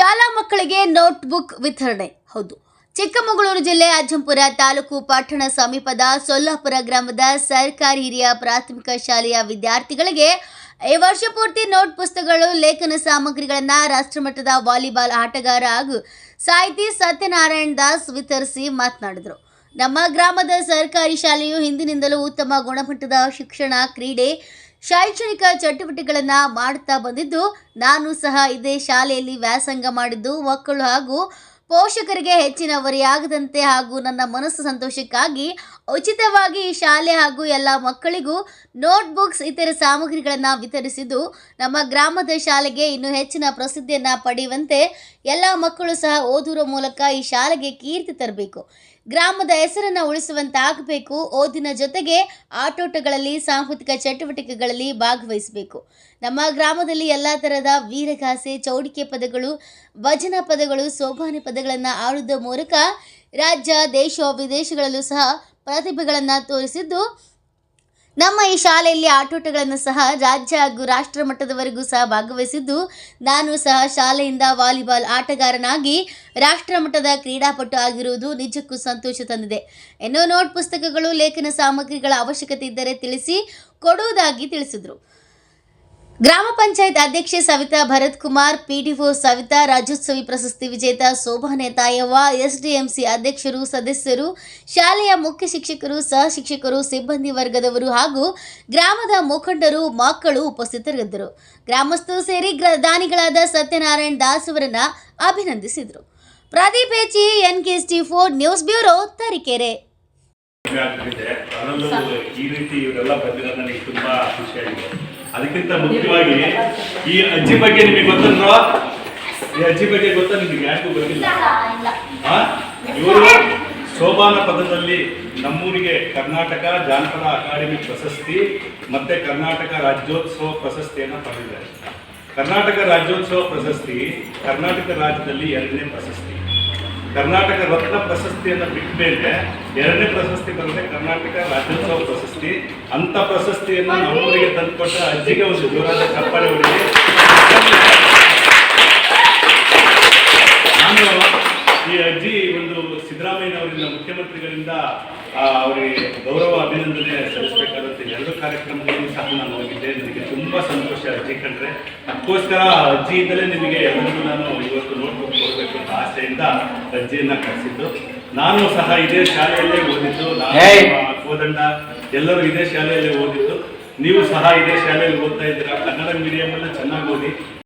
ಶಾಲಾ ಮಕ್ಕಳಿಗೆ ನೋಟ್ಬುಕ್ ವಿತರಣೆ. ಹೌದು. ಚಿಕ್ಕಮಗಳೂರು ಜಿಲ್ಲೆ ಅಜ್ಜಂಪುರ ತಾಲೂಕು ಪಟ್ಟಣ ಸಮೀಪದ ಸೊಲ್ಲಾಪುರ ಗ್ರಾಮದ ಸರ್ಕಾರಿ ಹಿರಿಯ ಪ್ರಾಥಮಿಕ ಶಾಲೆಯ ವಿದ್ಯಾರ್ಥಿಗಳಿಗೆ ಈ ವರ್ಷ ಪೂರ್ತಿ ನೋಟ್ ಪುಸ್ತಕಗಳು, ಲೇಖನ ಸಾಮಗ್ರಿಗಳನ್ನು ರಾಷ್ಟ್ರಮಟ್ಟದ ವಾಲಿಬಾಲ್ ಆಟಗಾರ ಹಾಗೂ ಸಾಹಿತಿ ಸತ್ಯನಾರಾಯಣ್ ದಾಸ್ ವಿತರಿಸಿ ಮಾತನಾಡಿದರು. ನಮ್ಮ ಗ್ರಾಮದ ಸರ್ಕಾರಿ ಶಾಲೆಯು ಹಿಂದಿನಿಂದಲೂ ಉತ್ತಮ ಗುಣಮಟ್ಟದ ಶಿಕ್ಷಣ ಕ್ರೀಡೆ ಶೈಕ್ಷಣಿಕ ಚಟುವಟಿಕೆಗಳನ್ನು ಮಾಡುತ್ತಾ ಬಂದಿದ್ದು, ನಾನು ಸಹ ಇದೇ ಶಾಲೆಯಲ್ಲಿ ವ್ಯಾಸಂಗ ಮಾಡಿದ್ದು. ಮಕ್ಕಳು ಹಾಗೂ ಪೋಷಕರಿಗೆ ಹೆಚ್ಚಿನ ಹೊರೆಯಾಗದಂತೆ ಹಾಗೂ ನನ್ನ ಮನಸ್ಸು ಸಂತೋಷಕ್ಕಾಗಿ ಉಚಿತವಾಗಿ ಶಾಲೆ ಹಾಗೂ ಎಲ್ಲ ಮಕ್ಕಳಿಗೂ ನೋಟ್ಬುಕ್ಸ್, ಇತರ ಸಾಮಗ್ರಿಗಳನ್ನು ವಿತರಿಸಿದ್ದು. ನಮ್ಮ ಗ್ರಾಮದ ಶಾಲೆಗೆ ಇನ್ನೂ ಹೆಚ್ಚಿನ ಪ್ರಸಿದ್ಧಿಯನ್ನು ಪಡೆಯುವಂತೆ ಎಲ್ಲ ಮಕ್ಕಳು ಸಹ ಓದುವ ಮೂಲಕ ಈ ಶಾಲೆಗೆ ಕೀರ್ತಿ ತರಬೇಕು. ಗ್ರಾಮದ ಹೆಸರನ್ನು ಉಳಿಸುವಂತಾಗಬೇಕು. ಓದಿನ ಜೊತೆಗೆ ಆಟೋಟಗಳಲ್ಲಿ ಸಾಂಸ್ಕೃತಿಕ ಚಟುವಟಿಕೆಗಳಲ್ಲಿ ಭಾಗವಹಿಸಬೇಕು. ನಮ್ಮ ಗ್ರಾಮದಲ್ಲಿ ಎಲ್ಲ ಥರದ ವೀರಗಾಸೆ, ಚೌಡಿಕೆ ಪದಗಳು, ಭಜನ ಪದಗಳು, ಸೋಬಾನೆ ಪದಗಳನ್ನು ಆಡುವುದರ ಮೂಲಕ ರಾಜ್ಯ, ದೇಶ, ವಿದೇಶಗಳಲ್ಲೂ ಸಹ ಪ್ರತಿಭೆಗಳನ್ನು ತೋರಿಸಿದ್ದು ನಮ್ಮ ಈ ಶಾಲೆಯಲ್ಲಿ ಆಟೋಟಗಳನ್ನು ಸಹ ರಾಜ್ಯ ಹಾಗೂ ರಾಷ್ಟ್ರ ಮಟ್ಟದವರೆಗೂ ಸಹ ಭಾಗವಹಿಸಿದ್ದು, ನಾನು ಸಹ ಶಾಲೆಯಿಂದ ವಾಲಿಬಾಲ್ ಆಟಗಾರನಾಗಿ ರಾಷ್ಟ್ರ ಮಟ್ಟದ ಕ್ರೀಡಾಪಟು ಆಗಿರುವುದು ನಿಜಕ್ಕೂ ಸಂತೋಷ ತಂದಿದೆ. ಎನ್ನೋ ನೋಟ್ ಪುಸ್ತಕಗಳು, ಲೇಖನ ಸಾಮಗ್ರಿಗಳ ಅವಶ್ಯಕತೆ ಇದ್ದರೆ ತಿಳಿಸಿ ಕೊಡುವುದಾಗಿ ತಿಳಿಸಿದರು. ಗ್ರಾಮ ಪಂಚಾಯತ್ ಅಧ್ಯಕ್ಷೆ ಸವಿತಾ ಭರತ್ ಕುಮಾರ್, ಪಿಡಿಒ ಸವಿತಾ, ರಾಜ್ಯೋತ್ಸವಿ ಪ್ರಶಸ್ತಿ ವಿಜೇತ ಶೋಭಾನೆ ತಾಯವ್ವ ಎಸ್ಡಿಎಂಸಿ ಅಧ್ಯಕ್ಷರು, ಸದಸ್ಯರು, ಶಾಲೆಯ ಮುಖ್ಯ ಶಿಕ್ಷಕರು ಸಹ ಶಿಕ್ಷಕರು ಸಿಬ್ಬಂದಿ ವರ್ಗದವರು ಹಾಗೂ ಗ್ರಾಮದ ಮುಖಂಡರು, ಮಕ್ಕಳು ಉಪಸ್ಥಿತರಿದ್ದರು. ಗ್ರಾಮಸ್ಥರು ಸೇರಿ ದಾನಿಗಳಾದ ಸತ್ಯನಾರಾಯಣ್ ದಾಸ್ ಅವರನ್ನ ಅಭಿನಂದಿಸಿದರು. ಪ್ರದೀಪ್ ಹೆಚ್ಚಿ T four news bureau Tarikere. ಅದಕ್ಕಿಂತ ಮುಖ್ಯವಾಗಿ ಈ ಅಜ್ಜಿ ಬಗ್ಗೆ ನಿಮಗೆ ಗೊತ್ತಲ್ವಾ? ಈ ಅಜ್ಜಿ ಬಗ್ಗೆ ಗೊತ್ತಾ ನಿಮಗೆ ಯಾರಿಗೂ ಗೊತ್ತಿಲ್ಲ? ಇವರು ಸೋಬಾನ ಪದದಲ್ಲಿ ನಮ್ಮೂರಿಗೆ ಕರ್ನಾಟಕ ಜಾನಪದ ಅಕಾಡೆಮಿ ಪ್ರಶಸ್ತಿ ಮತ್ತೆ ಕರ್ನಾಟಕ ರಾಜ್ಯೋತ್ಸವ ಪ್ರಶಸ್ತಿಯನ್ನು ಪಡೆದಿದ್ದಾರೆ. ಕರ್ನಾಟಕ ರಾಜ್ಯೋತ್ಸವ ಪ್ರಶಸ್ತಿ ಕರ್ನಾಟಕ ರಾಜ್ಯದಲ್ಲಿ ಎರಡನೇ ಪ್ರಶಸ್ತಿ. ಕರ್ನಾಟಕ ರತ್ನ ಪ್ರಶಸ್ತಿಯನ್ನು ಬಿಟ್ಟ ಮೇಲೆ ಎರಡನೇ ಪ್ರಶಸ್ತಿ ಬಂದರೆ ಕರ್ನಾಟಕ ರಾಜ್ಯೋತ್ಸವ ಪ್ರಶಸ್ತಿ. ಅಂಥ ಪ್ರಶಸ್ತಿಯನ್ನು ನಮ್ಮೂರಿಗೆ ತಂದುಕೊಟ್ಟ ಅಜ್ಜಿಗೆ ಒಂದು ಜೋರಾದ ಕಪ್ಪಳೆ ಹೊಡೆದಿ. ನಾನು ಈ ಅಜ್ಜಿ ಒಂದು ಸಿದ್ದರಾಮಯ್ಯನವರಿಂದ ಮುಖ್ಯಮಂತ್ರಿಗಳಿಂದ ಅವರಿಗೆ ಗೌರವ ಅಭಿನಂದನೆ ಸಲ್ಲಿಸಬೇಕಾದಂಥ ಎರಡು ಕಾರ್ಯಕ್ರಮಗಳನ್ನು ಸಹ ನಾನು ಹೋಗಿದ್ದೆ ನನಗೆ ತುಂಬ ಸಂತೋಷ ಅಜ್ಜಿ ಕಂಡ್ರೆ. ಅದಕ್ಕೋಸ್ಕರ ಅಜ್ಜಿಯಿಂದಲೇ ನಿಮಗೆ ಎಲ್ಲರಿಗೂ ನಾನು ಇವತ್ತು ನೋಟ್ಬುಕ್ ಕೊಡಬೇಕು ಅಂತ ಆಸೆಯಿಂದ ಅಜ್ಜಿಯನ್ನ ಕರೆಸಿದ್ದು ನಾನು ಸಹ ಇದೇ ಶಾಲೆಯಲ್ಲೇ ಓದಿದ್ದು. ನಾನು ಏಯ್! ಎಲ್ಲರೂ ಇದೇ ಶಾಲೆಯಲ್ಲೇ ಓದಿದ್ದು. ನೀವು ಸಹ ಇದೇ ಶಾಲೆಯಲ್ಲಿ ಓದ್ತಾ ಇದ್ದೀರಾ? ಕನ್ನಡ ಮೀಡಿಯಂ ಅಲ್ಲ ಚೆನ್ನಾಗಿ ಓದಿ.